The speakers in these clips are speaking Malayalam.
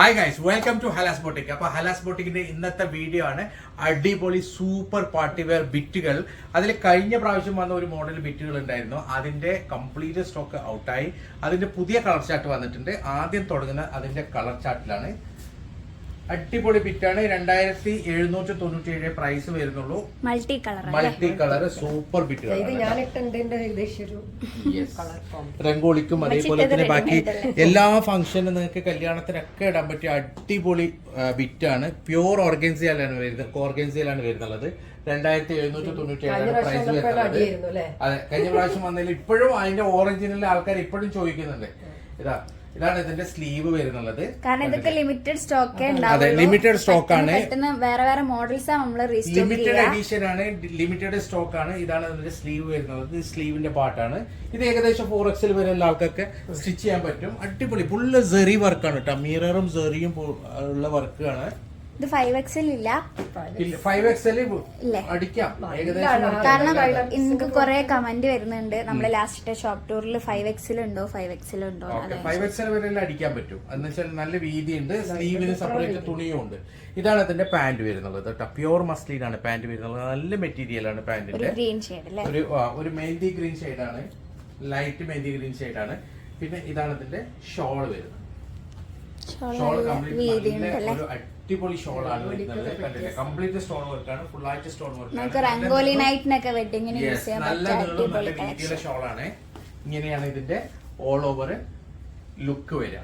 Hi guys welcome to Halas boutique അപ്പോൾ ഹലാസ് ബോട്ടിക്കിന്റെ ഇന്നത്തെ വീഡിയോ ആണ് അടിപൊളി സൂപ്പർ പാർട്ടി വെയർ ബിറ്റുകൾ അതിൽ കഴിഞ്ഞ പ്രാവശ്യം വന്ന ഒരു മോഡൽ ബിറ്റുകൾ ഉണ്ടായിരുന്നു. അതിന്റെ കംപ്ലീറ്റ് സ്റ്റോക്ക് ഔട്ടായി അതിന്റെ പുതിയ കളർ ചാർട്ട് വന്നിട്ടുണ്ട്. ആദ്യം തുടങ്ങുന്ന അതിന്റെ കളർ ചാർട്ടിലാണ് അടിപൊളി ബിറ്റാണ് രണ്ടായിരത്തി എഴുന്നൂറ്റി തൊണ്ണൂറ്റി ഏഴ് പ്രൈസ് വരുന്നുള്ളൂ multi colour multi colour super combo രംഗോളിക്കും അതേപോലെ തന്നെ ബാക്കി എല്ലാ ഫംഗ്ഷനും നിങ്ങൾക്ക് കല്യാണത്തിനൊക്കെ ഇടാൻ പറ്റിയ അടിപൊളി ബിറ്റാണ് പ്യൂർ ഓർഗൻസിയിലാണ് വരുന്നത് ഓർഗൻസിയിലാണ് വരുന്നത്. രണ്ടായിരത്തി എഴുന്നൂറ്റി തൊണ്ണൂറ്റി ഏഴ് ഏഴാണ് പ്രൈസ് വരുന്നത്. അല്ലേ? അതെ. കഴിഞ്ഞ പ്രാവശ്യം വന്നതിൽ ഇപ്പോഴും അതിന്റെ ഓറിജിനൽ ആൾക്കാർ ഇപ്പോഴും ചോദിക്കുന്നുണ്ട്. ഇതാ ഇതാണ് ഇതിന്റെ സ്ലീവ് വരുന്നുള്ളത്. കാരണം ഇതൊക്കെ ലിമിറ്റഡ് സ്റ്റോക്കേ അതെ ലിമിറ്റഡ് സ്റ്റോക്ക് ആണ്. പെട്ടെന്ന് വേറെ വേറെ മോഡൽസ് നമ്മൾ ലിമിറ്റഡ് എഡീഷൻ ആണ് ലിമിറ്റഡ് സ്റ്റോക്ക് ആണ്. ഇതാണ് ഇതിന്റെ സ്ലീവ് വരുന്നത്. സ്ലീവിന്റെ പാർട്ടാണ് ഇത് ഏകദേശം ഫോർ എക്സിൽ വരെയുള്ള ആൾക്കൊക്കെ സ്റ്റിച്ച് ചെയ്യാൻ പറ്റും. അടിപൊളി. ഫുള്ള് സെറി വർക്കാണ് കേട്ടോ മിററും സെറിയും ഉള്ള വർക്കാണ് ഇത് ഫൈവ് എക്സൽ ഇല്ല. ഫൈവ് എക്സൽ ഇല്ലേ? അടിക്കാം. ഏകദേശം കാരണം എനിക്ക് കുറെ കമന്റ് വരുന്നുണ്ട്. നമ്മളെ ലാസ്റ്റ് ഷോപ്പ് ടൂറിൽ ഫൈവ് എക്സൽ ഉണ്ടോ ഫൈവ് എക്സൽ ഉണ്ടോ ഫൈവ് എക്സൽ വരെ അടിക്കാൻ പറ്റും. എന്ന് വെച്ചാൽ നല്ല വീതി ഉണ്ട് സ്ലീവിന് സെപ്പറേറ്റ് തുണിയും ഉണ്ട്. ഇതാണ് അതിന്റെ പാന്റ് വരുന്നത് കേട്ടോ. പ്യൂർ മസ്ലിൻ ആണ് പാന്റ് വരുന്നത്. നല്ല മെറ്റീരിയൽ ആണ് പാന്റിന്റെ ഗ്രീൻ ഷെയ്ഡ് അല്ലേ? ഒരു ഒരു മെഹന്തി ഗ്രീൻ ഷെയ്ഡ് ആണ്. ലൈറ്റ് മെഹന്തി ഗ്രീൻ ഷെയ്ഡ് ആണ്. പിന്നെ ഇതാണ് അതിന്റെ ഷോൾ വരുന്നത്. ഷോൾ കംപ്ലീറ്റ് ഒരു അടിപൊളി ഷോൾ ആണ് വരുന്നത്. കണ്ടില്ലേ? കംപ്ലീറ്റ് സ്റ്റോൺ വർക്കാണ്. ഫുൾ ആയിട്ട് സ്റ്റോൺ വർക്ക് നമുക്ക് റംഗോലി നൈറ്റിനൊക്കെ വെഡിങ്ങിന് യൂസ് വർക്ക് ചെയ്യാൻ നല്ല പറ്റിയ അടിപൊളി വീതിയുള്ള ഷോൾ ആണ് ഇങ്ങനെയാണ് ഇതിന്റെ ഓൾ ഓവർ ലുക്ക് വരിക.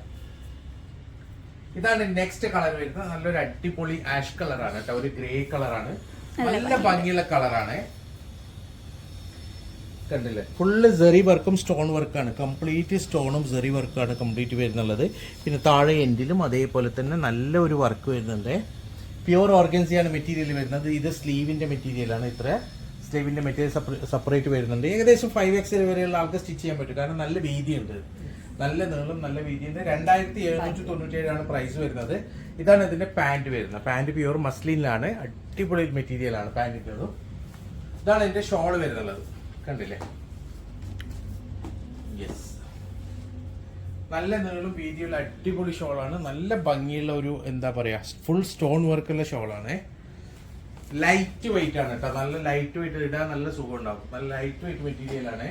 ഇതാണ് നെക്സ്റ്റ് കളർ വരുന്നത്. നല്ലൊരു അടിപൊളി ആഷ് കളറാണ് കേട്ടോ. ഒരു ഗ്രേ കളറാണ് നല്ല ഭംഗിയുള്ള കളറാണ് കണ്ടില്ലേ? ഫുള്ള് സെറി വർക്കും സ്റ്റോൺ വർക്കാണ് കംപ്ലീറ്റ് സ്റ്റോണും സെറി വർക്കാണ് കംപ്ലീറ്റ് വരുന്നുള്ളത്. പിന്നെ താഴെ എൻഡിലും അതേപോലെ തന്നെ നല്ല ഒരു വർക്ക് വരുന്നുണ്ട്. പ്യുവർ ഓർഗൻസിയാണ് മെറ്റീരിയൽ വരുന്നത്. ഇത് സ്ലീവിന്റെ മെറ്റീരിയലാണ് ഇത്ര. സ്ലീവിന്റെ മെറ്റീരിയൽ സെപ്പറേറ്റ് വരുന്നുണ്ട്. ഏകദേശം ഫൈവ് എക്സ് വരെയുള്ള ആൾക്ക് സ്റ്റിച്ച് ചെയ്യാൻ പറ്റും. കാരണം നല്ല വീതിയുണ്ട്. നല്ല നീളം നല്ല വീതിയുണ്ട്. രണ്ടായിരത്തി എഴുന്നൂറ്റി തൊണ്ണൂറ്റി ഏഴാണ് പ്രൈസ് വരുന്നത്. ഇതാണ് ഇതിന്റെ പാന്റ് വരുന്നത്. പാന്റ് പ്യുവർ മസ്ലിനാണ് അടിപൊളി മെറ്റീരിയലാണ് പാന്റിന്റെതും ഇതാണ് ഇതിന്റെ ഷോൾ വരുന്നുള്ളത്. കണ്ടില്ലേ? യെസ് നല്ല നീളും വീതിയുള്ള അടിപൊളി ഷോളാണ്. നല്ല ഭംഗിയുള്ള ഒരു എന്താ പറയാ ഫുൾ സ്റ്റോൺ വർക്കുള്ള ഷോളാണ്. ലൈറ്റ് വെയിറ്റ് ആണ് കേട്ടോ നല്ല ലൈറ്റ് വെയിറ്റ് ഇടാൻ നല്ല സുഖം ഉണ്ടാവും നല്ല ലൈറ്റ് വെയിറ്റ് മെറ്റീരിയൽ ആണ്.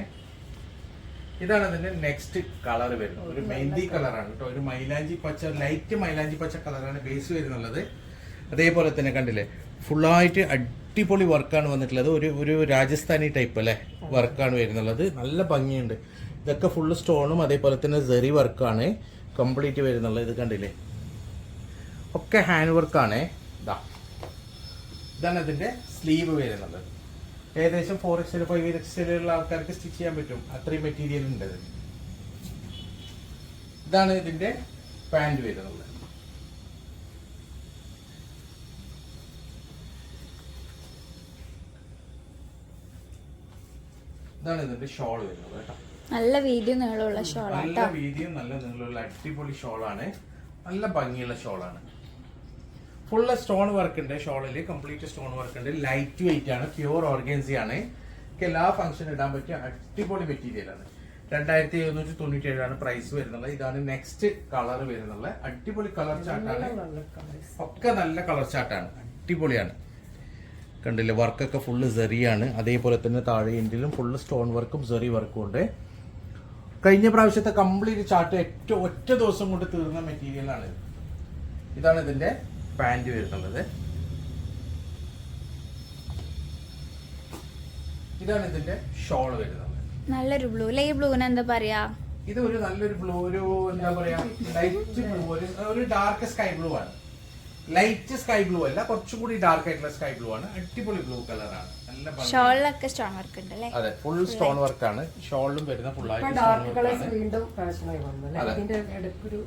ഇതാണ് അതിന്റെ നെക്സ്റ്റ് കളർ വരുന്നത്. ഒരു മെഹന്തി കളറാണ് കേട്ടോ ഒരു മൈലാഞ്ചി പച്ച ലൈറ്റ് മൈലാഞ്ചി പച്ച കളറാണ് ബേസ് വരുന്നുള്ളത്. അതേപോലെ തന്നെ കണ്ടില്ലേ ഫുള്ളായിട്ട് അടിപൊളി വർക്കാണ് വന്നിട്ടുള്ളത്. ഒരു ഒരു രാജസ്ഥാനി ടൈപ്പ് അല്ലേ? വർക്കാണ് വരുന്നുള്ളത്. നല്ല ഭംഗിയുണ്ട്. ഇതൊക്കെ ഫുള്ള് സ്റ്റോണും അതേപോലെ തന്നെ സെറി വർക്കാണ് കംപ്ലീറ്റ് വരുന്നുള്ളത്. ഇത് കണ്ടില്ലേ? ഒക്കെ ഹാൻഡ് വർക്കാണ് ഇതാ ഇതാണ് ഇതിന്റെ സ്ലീവ് വരുന്നത്. ഏകദേശം ഫോർ എക്സൽ ഫൈവ് എക്സലുള്ള ആൾക്കാർക്ക് സ്റ്റിച്ച് ചെയ്യാൻ പറ്റും. അത്രയും മെറ്റീരിയൽ ഉണ്ട്. ഇതാണ് ഇതിന്റെ പാന്റ് വരുന്നത്. ഇതാണ് ഇതിന്റെ ഷോൾ വരുന്നത് കേട്ടോ. നല്ല വീതിയും നീളമുള്ള ഷോൾ നല്ല വീതിയും നല്ല നീളമുള്ള അടിപൊളി ഷോളാണ്. നല്ല ഭംഗിയുള്ള ഷോളാണ്. ഫുള്ള് സ്റ്റോൺ വർക്ക് ഉണ്ട്. ഷോളിൽ കംപ്ലീറ്റ് സ്റ്റോൺ വർക്ക് ഉണ്ട്. ലൈറ്റ് വെയിറ്റ് ആണ്. പ്യുവർ ഓർഗൻസി ആണ്. എല്ലാ ഫംഗ്ഷൻ ഇടാൻ പറ്റിയ അടിപൊളി മെറ്റീരിയൽ ആണ്. രണ്ടായിരത്തി എഴുന്നൂറ്റി തൊണ്ണൂറ്റി ഏഴാണ് പ്രൈസ് വരുന്നത്. ഇതാണ് നെക്സ്റ്റ് കളർ വരുന്നത്. അടിപൊളി കളർ ചാർട്ടാണ് ഒക്കെ നല്ല കളർ ചാർട്ടാണ് അടിപൊളിയാണ്. കണ്ടില്ലേ? വർക്കൊക്കെ ഫുള്ള് സെറിയാണ് അതേപോലെ തന്നെ താഴെ എൻഡിലും ഫുള്ള് സ്റ്റോൺ വർക്കും സെറി വർക്കും ഉണ്ട്. കഴിഞ്ഞ പ്രാവശ്യത്തെ കംപ്ലീറ്റ് ചാർട്ട് ഏറ്റവും ഒറ്റ ദിവസം കൊണ്ട് തീർന്ന മെറ്റീരിയൽ ആണ് ഇതാണ് ഇതിന്റെ പാന്റ് വരുന്നത്. ഇതാണ് ഇതിന്റെ ഷോൾ വരുന്നത്. നല്ലൊരു ബ്ലൂ അല്ലെ ഈ എന്താ പറയാ? ഇത് ഒരു നല്ലൊരു ബ്ലൂ ഒരു എന്താ പറയാ ലൈറ്റ് ബ്ലൂ ഒരു ഡാർക്ക് സ്കൈ ബ്ലൂ ആണ്. ലൈറ്റ് സ്കൈ ബ്ലൂ അല്ല കുറച്ചും കൂടി ഡാർക്ക് ആയിട്ടുള്ള സ്കൈ ബ്ലൂ ആണ്. അടിപൊളി ബ്ലൂ കളറാണ്. ഷോളിലൊക്കെ സ്റ്റോൺ വർക്ക് ഉണ്ട് അല്ലേ? അതെ ഫുൾ സ്റ്റോൺ വർക്ക് ആണ്. ഷോളിലും വരുന്ന ഫുൾ ആയിട്ട് ഡാർക്ക് കളേഴ്സ് വീണ്ടും ഫാഷനായി വന്നു അല്ലേ? ഇതിന്റെ ഇടയ്ക്കൊരു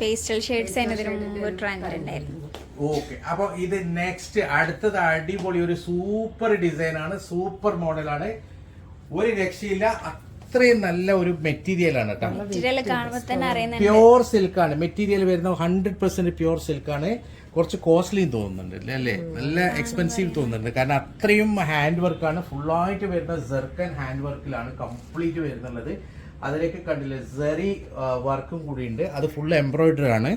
പേസ്റ്റൽ ഷെയ്ഡ്സ് അതിന് മുമ്പ് ട്രെൻഡ് ഉണ്ടായിരുന്നു. ഓക്കെ അപ്പൊ ഇത് നെക്സ്റ്റ് അടുത്തത് അടിപൊളി ഒരു സൂപ്പർ ഡിസൈൻ ആണ് സൂപ്പർ മോഡലാണ് ഒരു രക്ഷയില്ല അത്രയും നല്ല ഒരു മെറ്റീരിയൽ ആണ് കേട്ടോ. മെറ്റീരിയൽ കാണുമ്പോൾ തന്നെ അറിയുന്നുണ്ട്. പ്യോർ സിൽക്ക് ആണ്. മെറ്റീരിയൽ വരുന്ന ഹൺഡ്രഡ് പെർസെന്റ് പ്യോർ സിൽക്ക് ആണ്. കുറച്ച് കോസ്റ്റ്ലിയും തോന്നുന്നുണ്ട് അല്ലേ? നല്ല എക്സ്പെൻസീവ് തോന്നുന്നുണ്ട്. കാരണം അത്രയും ഹാൻഡ് വർക്കാണ് ഫുള്ളായിട്ട് വരുന്ന ജെർക്കൻ ഹാൻഡ് വർക്കിലാണ് കംപ്ലീറ്റ് വരുന്നുള്ളത്. അതിലേക്ക് കണ്ടില്ല സെറി വർക്കും കൂടിയുണ്ട്. അത് ഫുൾ എംബ്രോയിഡറി ആണ്.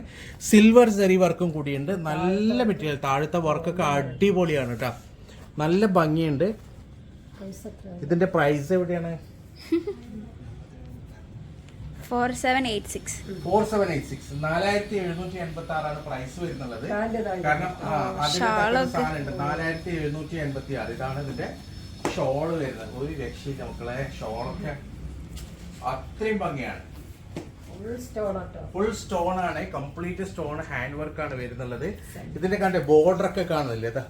സിൽവർ സെറി വർക്കും കൂടിയുണ്ട്. നല്ല മെറ്റീരിയൽ താഴത്തെ വർക്കൊക്കെ അടിപൊളിയാണ് കേട്ടോ നല്ല ഭംഗിയുണ്ട്. ഇതിന്റെ പ്രൈസ് എവിടെയാണ്? Four seven eight six. Four seven eight six. നാലായിരത്തി എഴുന്നൂറ്റി എൺപത്തി ആറാണ് പ്രൈസ് വരുന്നുള്ളത് കാരണം ഷാളൊക്കെ. തക്ക സാധനമുണ്ട് നാലായിരത്തി എഴുന്നൂറ്റി എൺപത്തി ആറ് ഇതാണ് ഇതിന്റെ ഷോൾ വരുന്നത്. ഒരു രക്ഷയില്ല മക്കളെ. ഷോളൊക്കെ അത്രയും ഭംഗിയാണ്. ഫുൾ സ്റ്റോൺ ഫുൾ സ്റ്റോൺ ആണ്. കംപ്ലീറ്റ് സ്റ്റോൺ ഹാൻഡ് വർക്ക് ആണ് വരുന്നുള്ളത്. ഇതിന്റെ കണ്ട ബോർഡർ ഒക്കെ കാണുന്നില്ലേ? ഇതാ.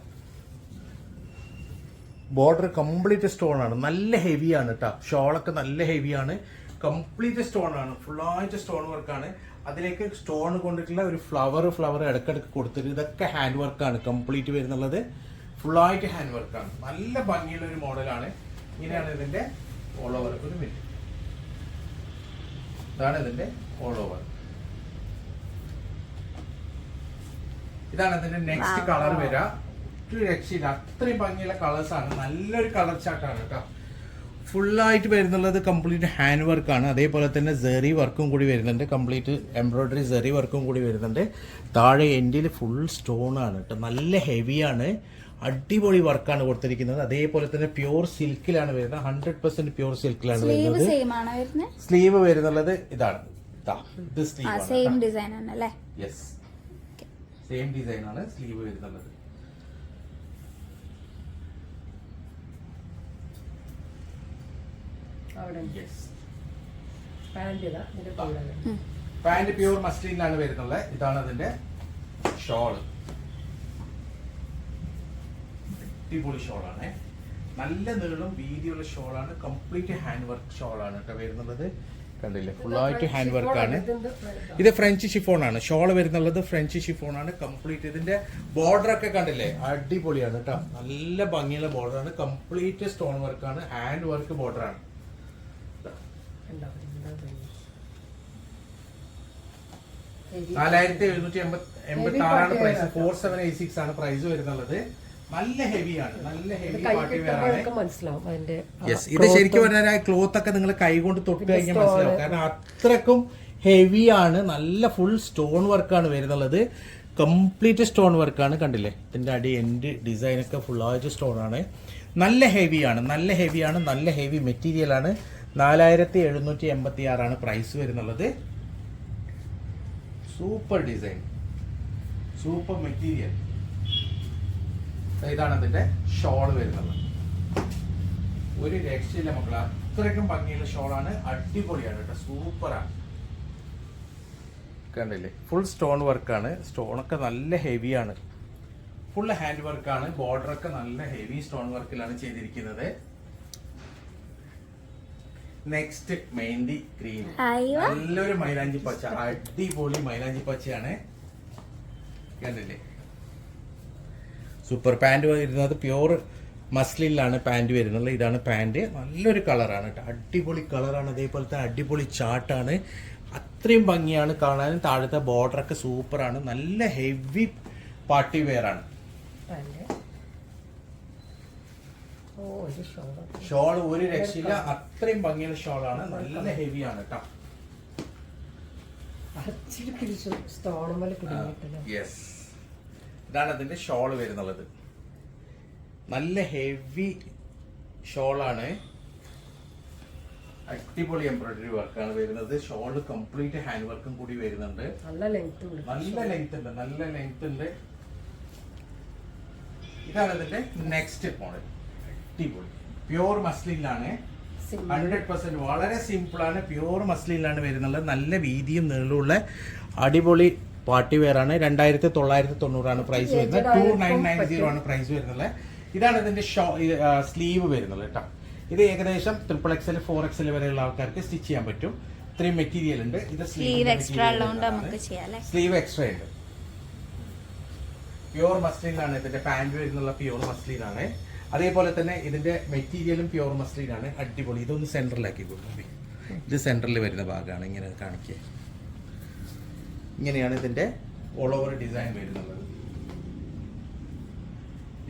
ബോർഡർ കംപ്ലീറ്റ് സ്റ്റോൺ ആണ്. നല്ല ഹെവിയാണ് ആണ് കേട്ടോ ഷോളൊക്കെ നല്ല ഹെവിയാണ് ആണ്. കംപ്ലീറ്റ് സ്റ്റോൺ ആണ് ഫുൾ ആയിട്ട് സ്റ്റോൺ വർക്കാണ്. അതിലേക്ക് സ്റ്റോൺ കൊണ്ടിട്ടുള്ള ഒരു ഫ്ലവർ ഫ്ലവർ ഇടക്കിടക്ക് കൊടുത്തിട്ട് ഇതൊക്കെ ഹാൻഡ് വർക്കാണ്. കംപ്ലീറ്റ് വരുന്നുള്ളത്. ആയിട്ട് ഹാൻഡ് വർക്കാണ്. നല്ല ഭംഗിയുള്ള ഒരു മോഡലാണ്. ഇങ്ങനെയാണ് ഇതിന്റെ ഓൾ ഓവർ ഒരു മിനിറ്റ് ഇതാണ് ഇതിന്റെ ഓൾ ഓവർ ഇതാണ് ഇതിന്റെ നെക്സ്റ്റ് കളർ വരിക ഒരു രക്ഷയില്ല. അത്രയും ഭംഗിയുള്ള കളേഴ്സ് ആണ്. നല്ലൊരു കളർ ചാർട്ടാണ് കേട്ടോ. ഫുള്ളായിട്ട് വരുന്നുള്ളത് കംപ്ലീറ്റ് ഹാൻഡ് വർക്കാണ് അതേപോലെ തന്നെ സെറി വർക്കും കൂടി വരുന്നുണ്ട്. കംപ്ലീറ്റ് എംബ്രോയ്ഡറി സെറി വർക്കും കൂടി വരുന്നുണ്ട്. താഴെ എൻഡിൽ ഫുൾ സ്റ്റോൺ ആണ് കേട്ടോ. നല്ല ഹെവിയാണ് അടിപൊളി വർക്കാണ് കൊടുത്തിരിക്കുന്നത്. അതേപോലെ തന്നെ പ്യൂർ സിൽക്കിലാണ് വരുന്നത്. ഹൺഡ്രഡ് പെർസെന്റ് പ്യൂർ സിൽക്കിലാണ് വരുന്നത്. സ്ലീവ് വരുന്നുള്ളത് ഇതാണ്. ഇതാ സ്ലീവ് സെയിം ഡിസൈൻ ആണ് സ്ലീവ് വരുന്നുള്ളത്. അവിടെ. യെസ് പാന്റ് ഇതാ ഇതിന്റെ കൂടെ പാന്റ് പ്യൂർ മസ്ലിനിലാണ് വരുന്നത്. ഇതാണ് അതിന്റെ ഷോൾ അടിപൊളി ഷോളാണ് നല്ല നീളം വീതിയുള്ള ഷോളാണ് കംപ്ലീറ്റ് ഹാൻഡ് വർക്ക് ഷോളാണ് കേട്ടോ വരുന്നുള്ളത് കണ്ടില്ലേ? ഫുള്ളായിട്ട് ഹാൻഡ് വർക്ക് ആണ്. ഇത് ഫ്രഞ്ച് ഷിഫോൺ ആണ്. ഷോൾ വരുന്നുള്ളത് ഫ്രഞ്ച് ഷിഫോൺ ആണ്. കംപ്ലീറ്റ് ഇതിന്റെ ബോർഡർ ഒക്കെ കണ്ടില്ലേ? അടിപൊളിയാണ് കേട്ടോ. നല്ല ഭംഗിയുള്ള ബോർഡർ ആണ്. കംപ്ലീറ്റ് സ്റ്റോൺ വർക്കാണ് ഹാൻഡ് വർക്ക് ബോർഡർ ആണ്. നാലായിരത്തി എഴുന്നൂറ്റി എൺപത്തി എൺപത്തി ആറാണ് price four seven eight six ആണ് പ്രൈസ് വരുന്നുള്ളത്. നല്ല ഹെവിയാണ് നല്ല ഹെവി പാർട്ടി വെയർ യെസ് ഇത് ശരിക്കും പറഞ്ഞാൽ ആ ക്ലോത്ത് ഒക്കെ നിങ്ങൾ കൈകൊണ്ട് തൊട്ട് കഴിഞ്ഞാൽ മനസ്സിലാവും. കാരണം അത്രക്കും ഹെവി ആണ്. നല്ല ഫുൾ സ്റ്റോൺ വർക്കാണ് വരുന്നുള്ളത്. കംപ്ലീറ്റ് സ്റ്റോൺ വർക്കാണ് കണ്ടില്ലേ? ഇതിന്റെ അടി എൻഡ് ഡിസൈനൊക്കെ ഫുള്ളായിട്ട് സ്റ്റോൺ ആണ്. നല്ല ഹെവിയാണ് നല്ല ഹെവിയാണ് നല്ല ഹെവി മെറ്റീരിയൽ ആണ്. നാലായിരത്തി എഴുന്നൂറ്റി എൺപത്തി ആറാണ് പ്രൈസ് വരുന്നുള്ളത്. സൂപ്പർ ഡിസൈൻ സൂപ്പർ മെറ്റീരിയൽ ഇതാണ് അതിന്റെ ഷോൾ വരുന്നത്. ഒരു രക്ഷയില്ല മക്കളെ. അത്രയ്ക്കും ഭംഗിയുള്ള ഷോളാണ് അടിപൊളിയാണ് കേട്ടോ. സൂപ്പറാണ് കണ്ടില്ലേ? ഫുൾ സ്റ്റോൺ വർക്കാണ് സ്റ്റോണൊക്കെ നല്ല ഹെവിയാണ് ഫുൾ ഹാൻഡ് വർക്കാണ് ബോർഡറൊക്കെ നല്ല ഹെവി സ്റ്റോൺ വർക്കിലാണ് ചെയ്തിരിക്കുന്നത്. നെക്സ്റ്റ് മെഹന്തി ക്രീം അയ്യോ. നല്ലൊരു മൈലാഞ്ചി പച്ച അടിപൊളി മൈലാഞ്ചി പച്ചയാണ്. കണ്ടില്ലേ? സൂപ്പർ പാന്റ് വരുന്നത്. പ്യൂർ മസ്ലിലാണ് പാന്റ് വരുന്നത്. ഇതാണ് പാന്റ് നല്ലൊരു കളറാണ് കേട്ടോ അടിപൊളി കളറാണ് അതേപോലെ തന്നെ അടിപൊളി ചാട്ടാണ് അത്രയും ഭംഗിയാണ് കാണാനും. താഴത്തെ ബോർഡറൊക്കെ സൂപ്പറാണ് നല്ല ഹെവി പാർട്ടി വെയർ ആണ്. ഷോൾ ഒരു രക്ഷയില്ല. അത്രയും ഭംഗിയുള്ള ഷോളാണ്. നല്ല ഹെവിയാണ് കേട്ടോ സ്റ്റോൺ പോലെ കുടുങ്ങിയിട്ടില്ല? യെസ് ഇതാണ് അതിന്റെ ഷോൾ വരുന്നുള്ളത്. നല്ല ഹെവി ഷോളാണ്. അടിപൊളി എംബ്രോയിഡറി വർക്കാണ് വരുന്നത്. ഷോൾ കംപ്ലീറ്റ് ഹാൻഡ് വർക്കും കൂടി വരുന്നുണ്ട്. നല്ല ലെങ്ത് ഉണ്ട്. നല്ല ലെങ്ത് ഉണ്ട്. നല്ല ലെങ്ത് ഉണ്ട്. ഇതാണ് ഇതിന്റെ നെക്സ്റ്റ് മോഡൽ അടിപൊളി. പ്യൂർ മസ്ലിനാണ്. ഹൺഡ്രഡ് പെർസെന്റ് വളരെ സിമ്പിൾ ആണ്. പ്യൂർ മസ്ലിനിലാണ് വരുന്നത്. നല്ല വീതിയും നീളമുള്ള അടിപൊളി പാർട്ടി വെയർ ആണ്. രണ്ടായിരത്തി തൊള്ളായിരത്തി തൊണ്ണൂറാണ് പ്രൈസ് വരുന്നത് ടു നയൻ നയൻ സീറോ ആണ് പ്രൈസ് വരുന്നത്. ഇതാണ് ഇതിന്റെ ഷോ സ്ലീവ് വരുന്നത് കേട്ടോ. ഇത് ഏകദേശം ട്രിപ്പിൾ എക്സൽ ഫോർ എക്സൽ വരെയുള്ള ആൾക്കാർക്ക് സ്റ്റിച്ച് ചെയ്യാൻ പറ്റും. ഇത്രയും മെറ്റീരിയൽ ഉണ്ട്. ഇത് സ്ലീവ് എക്സ്ട്രാ സ്ലീവ് എക്സ്ട്രാ ഉണ്ട്. പ്യൂർ മസ്ലിനാണ് ഇതിന്റെ പാന്റ് വരുന്നുള്ള പ്യൂർ മസ്ലിനാണ് അതേപോലെ തന്നെ ഇതിന്റെ മെറ്റീരിയലും പ്യൂർ മസ്ലിനാണ് അടിപൊളി. ഇതൊന്ന് സെന്ററിലാക്കി കൊടുക്കും ഇത് സെന്ററിൽ വരുന്ന ഭാഗമാണ് ഇങ്ങനെ കാണിക്കുക ഇങ്ങനെയാണ് ഇതിന്റെ ഓൾ ഓവർ ഡിസൈൻ വരുന്നത്.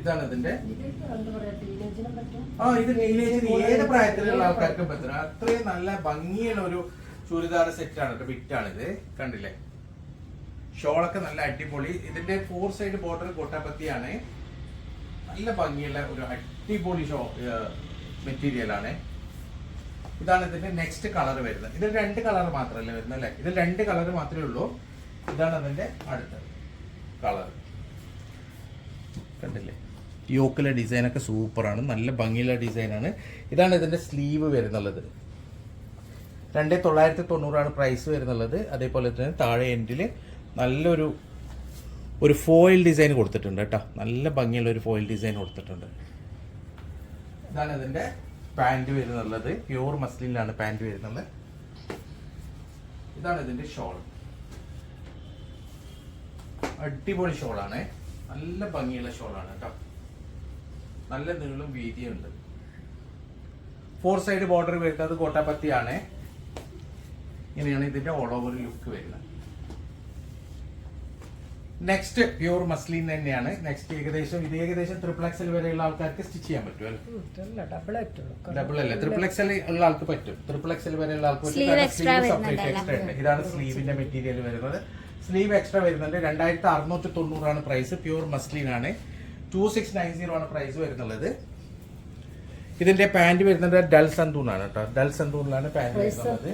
ഇതാണ് ഇതിന്റെ ആ ഇത് ടീനേജിന് ഏത് പ്രായത്തിലുള്ള ആൾക്കാർക്കും പറ്റുന്ന അത്രയും നല്ല ഭംഗിയുള്ള ഒരു ചുരിദാർ സെറ്റ് ആണ് കേട്ടോ. ഇത്. കണ്ടില്ലേ? ഷോളൊക്കെ നല്ല അടിപൊളി. ഇതിന്റെ ഫോർ സൈഡ് ബോർഡർ കൊട്ടപ്പത്തിയാണ് നല്ല ഭംഗിയുള്ള ഒരു അടിപൊളി ഷോ മെറ്റീരിയലാണ് ഇതാണ് ഇതിന്റെ നെക്സ്റ്റ് കളർ വരുന്നത്. ഇതിൽ രണ്ട് കളർ മാത്രമല്ലേ വരുന്നത് അല്ലേ? ഇതിൽ രണ്ട് കളർ മാത്രമേ ഉള്ളൂ. ഇതാണ് അതിന്റെ അടുത്ത കളർ കണ്ടില്ലേ? യോക്കിലെ ഡിസൈൻ ഡിസൈനൊക്കെ സൂപ്പറാണ് നല്ല ഭംഗിയുള്ള ഡിസൈനാണ് ഇതാണ് ഇതിന്റെ സ്ലീവ് വരുന്നുള്ളത്. രണ്ട് തൊള്ളായിരത്തി തൊണ്ണൂറാണ് പ്രൈസ് വരുന്നുള്ളത്. അതേപോലെ തന്നെ താഴെ എൻഡിൽ നല്ലൊരു ഒരു ഫോയിൽ ഡിസൈൻ കൊടുത്തിട്ടുണ്ട് കേട്ടോ. നല്ല ഭംഗിയുള്ള ഒരു ഫോയിൽ ഡിസൈൻ കൊടുത്തിട്ടുണ്ട്. ഇതാണ് ഇതിന്റെ പാന്റ് വരുന്നുള്ളത്. പ്യൂർ മസ്ലിനിലാണ് പാന്റ് വരുന്നത്. ഇതാണ് ഇതിന്റെ ഷോൾ അടിപൊളി ഷോളാണ് നല്ല ഭംഗിയുള്ള ഷോളാണ് കേട്ടോ. നല്ല നീളും വീതിയുണ്ട്. ഫോർ സൈഡ് ബോർഡർ വരുന്നത് കോട്ടാപ്പത്തിയാണ്. ഇങ്ങനെയാണ് ഇതിന്റെ ഓൾ ഓവർ ലുക്ക് വരുന്നത്. നെക്സ്റ്റ് പ്യൂർ മസ്ലിൻ തന്നെയാണ്. നെക്സ്റ്റ് ഏകദേശം ഇത് ഏകദേശം ത്രിപ്ലക്സൽ വരെയുള്ള ആൾക്കാർക്ക് സ്റ്റിച്ച് ചെയ്യാൻ പറ്റും അല്ല? ഡബിൾ അല്ല? ട്രിപ്പിൾ എക്സൽ ഉള്ള ആൾക്ക് പറ്റും. ത്രിപ്ലക്സൽ എക്സൽ വരെയുള്ള ആൾക്ക് പറ്റും. എക്സ്ട്രാ ഉണ്ട്. ഇതാണ് സ്ലീവിന്റെ മെറ്റീരിയൽ വരുന്നത്. സ്ലീവ് എക്സ്ട്രാ വരുന്നുണ്ട്. രണ്ടായിരത്തി അറുന്നൂറ്റി തൊണ്ണൂറാണ് പ്രൈസ് പ്യൂർ മസ്ലിൻ ആണ്. ടു സിക്സ് നയൻ സീറോ ആണ് പ്രൈസ് വരുന്നുള്ളത്. ഇതിന്റെ പാന്റ് വരുന്നത് ഡൽ സന്തൂൺ ആണ് കേട്ടോ. ഡൽ സന്തൂണിലാണ് പാന്റ് വരുന്നത്?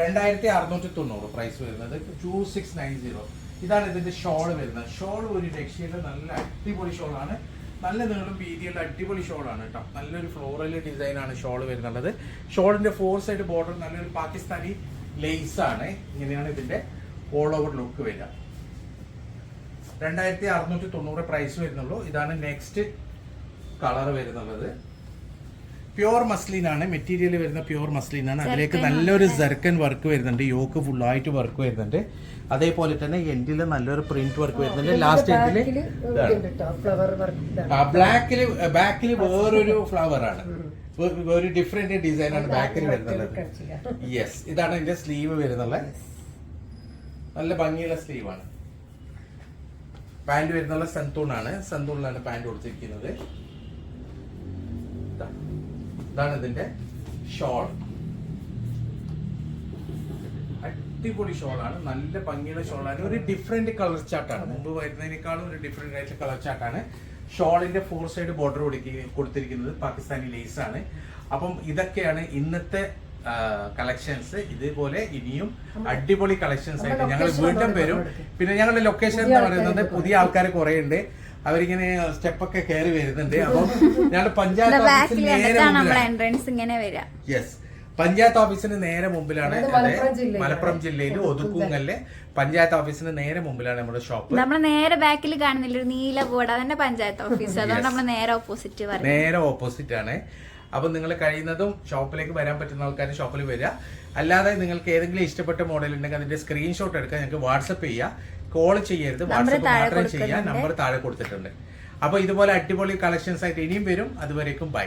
രണ്ടായിരത്തി അറുന്നൂറ്റി തൊണ്ണൂറ് പ്രൈസ് വരുന്നത്. ടു സിക്സ് നയൻ സീറോ ഇതാണ് ഇതിന്റെ ഷോൾ വരുന്നത്. ഷോൾ ഒരു രക്ഷയില്ല നല്ല അടിപൊളി ഷോൾ ആണ്. നല്ല നീളം വീതിയുള്ള അടിപൊളി ഷോൾ ആണ് കേട്ടോ. നല്ലൊരു ഫ്ലോറൽ ഡിസൈനാണ് ഷോൾ വരുന്നുള്ളത്. ഷോളിന്റെ ഫോർ സൈഡ് ബോർഡർ നല്ലൊരു പാകിസ്ഥാനി ലേസ് ആണ്. ഇങ്ങനെയാണ് ഇതിന്റെ ഓൾ ഓവർ ലുക്ക് വരിക. രണ്ടായിരത്തി അറുന്നൂറ്റി തൊണ്ണൂറ് പ്രൈസ് വരുന്നുള്ളൂ. ഇതാണ് നെക്സ്റ്റ് കളർ വരുന്നുള്ളത്. പ്യുവർ മസ്ലിൻ ആണ് മെറ്റീരിയൽ വരുന്ന പ്യുവർ മസ്ലിൻ ആണ് അതിലേക്ക് നല്ലൊരു. ജർക്കൻ വർക്ക് വരുന്നുണ്ട് യോക്ക് ഫുൾ ആയിട്ട് വർക്ക് വരുന്നുണ്ട്. അതേപോലെ തന്നെ എൻഡിൽ നല്ലൊരു പ്രിന്റ് വർക്ക് വരുന്നുണ്ട്. ലാസ്റ്റ് വർക്ക് ബ്ലാക്കിൽ ബാക്കിൽ വേറൊരു ഫ്ലവർ ആണ്. ഒരു ഡിഫറെന്റ് ഡിസൈൻ ആണ് ബാക്കിൽ വരുന്നത് യെസ് ഇതാണ് ഇതിന്റെ സ്ലീവ് വരുന്നത് നല്ല ഭംഗിയുള്ള സ്ലീവ് ആണ്. പാന്റ് വരുന്നുള്ള സന്തൂൺ ആണ്. സന്തൂണിലാണ് പാന്റ് കൊടുത്തിരിക്കുന്നത്. ഇതാണ് ഇതിന്റെ ഷോൾ. അടിപൊളി ഷോളാണ്. നല്ല ഭംഗിയുള്ള ഷോളാണ്. ഒരു ഡിഫറെന്റ് കളർ ചാർട്ടാണ് മുമ്പ് വരുന്നതിനേക്കാളും ഒരു ഡിഫറെന്റ് ആയിട്ടുള്ള കളർ ചാർട്ടാണ് ഷോളിന്റെ ഫോർ സൈഡ് ബോർഡർ കൊടുത്തിരിക്കുന്നത് പാകിസ്ഥാനി ലേസ് ആണ്. അപ്പം ഇതൊക്കെയാണ് ഇന്നത്തെ കളക്ഷൻസ് ഇതുപോലെ ഇനിയും അടിപൊളി കളക്ഷൻസ് ആയിട്ട് ഞങ്ങൾ വീണ്ടും വരും. പിന്നെ ഞങ്ങളുടെ ലൊക്കേഷൻ എന്ന് പറയുന്നത് പുതിയ ആൾക്കാർ കുറെ ഉണ്ട് അവരിങ്ങനെ സ്റ്റെപ്പൊക്കെ കയറി വരുന്നുണ്ട്. അപ്പം ഞങ്ങളുടെ പഞ്ചായത്ത് ഓഫീസിന് നേരെ എൻട്രൻസ് ഇങ്ങനെ വരിക യെസ് പഞ്ചായത്ത് ഓഫീസിന് നേരെ മുമ്പിലാണ് അതെ മലപ്പുറം ജില്ലയിൽ ഒതുക്കുങ്ങലിലെ പഞ്ചായത്ത് ഓഫീസിന് നേരെ മുമ്പിലാണ് നമ്മുടെ ഷോപ്പ് നമ്മൾ നേരെ ബാക്കിൽ കാണുന്നില്ല ഒരു നീല ബോർഡ് അതന്നെ പഞ്ചായത്ത് ഓഫീസ് അതുകൊണ്ട് നമ്മൾ നേരെ ഓപ്പോസിറ്റ് പറയും. നേരെ ഓപ്പോസിറ്റ് ആണ്. അപ്പൊ നിങ്ങൾ കഴിയുന്നതും ഷോപ്പിലേക്ക് വരാൻ പറ്റുന്ന ആൾക്കാർ ഷോപ്പിൽ വരിക അല്ലാതെ നിങ്ങൾക്ക് ഏതെങ്കിലും ഇഷ്ടപ്പെട്ട മോഡൽ ഉണ്ടെങ്കിൽ അതിന്റെ സ്ക്രീൻഷോട്ട് എടുക്കുക ഞങ്ങൾക്ക് വാട്സപ്പ് ചെയ്യുക കോൾ ചെയ്യരുത് വാട്സപ്പ് മാത്രം ചെയ്യാൻ നമ്പർ താഴെ കൊടുത്തിട്ടുണ്ട്. അപ്പൊ ഇതുപോലെ അടിപൊളി കളക്ഷൻസ് ആയിട്ട് ഇനിയും വരും. അതുവരേക്കും ബൈ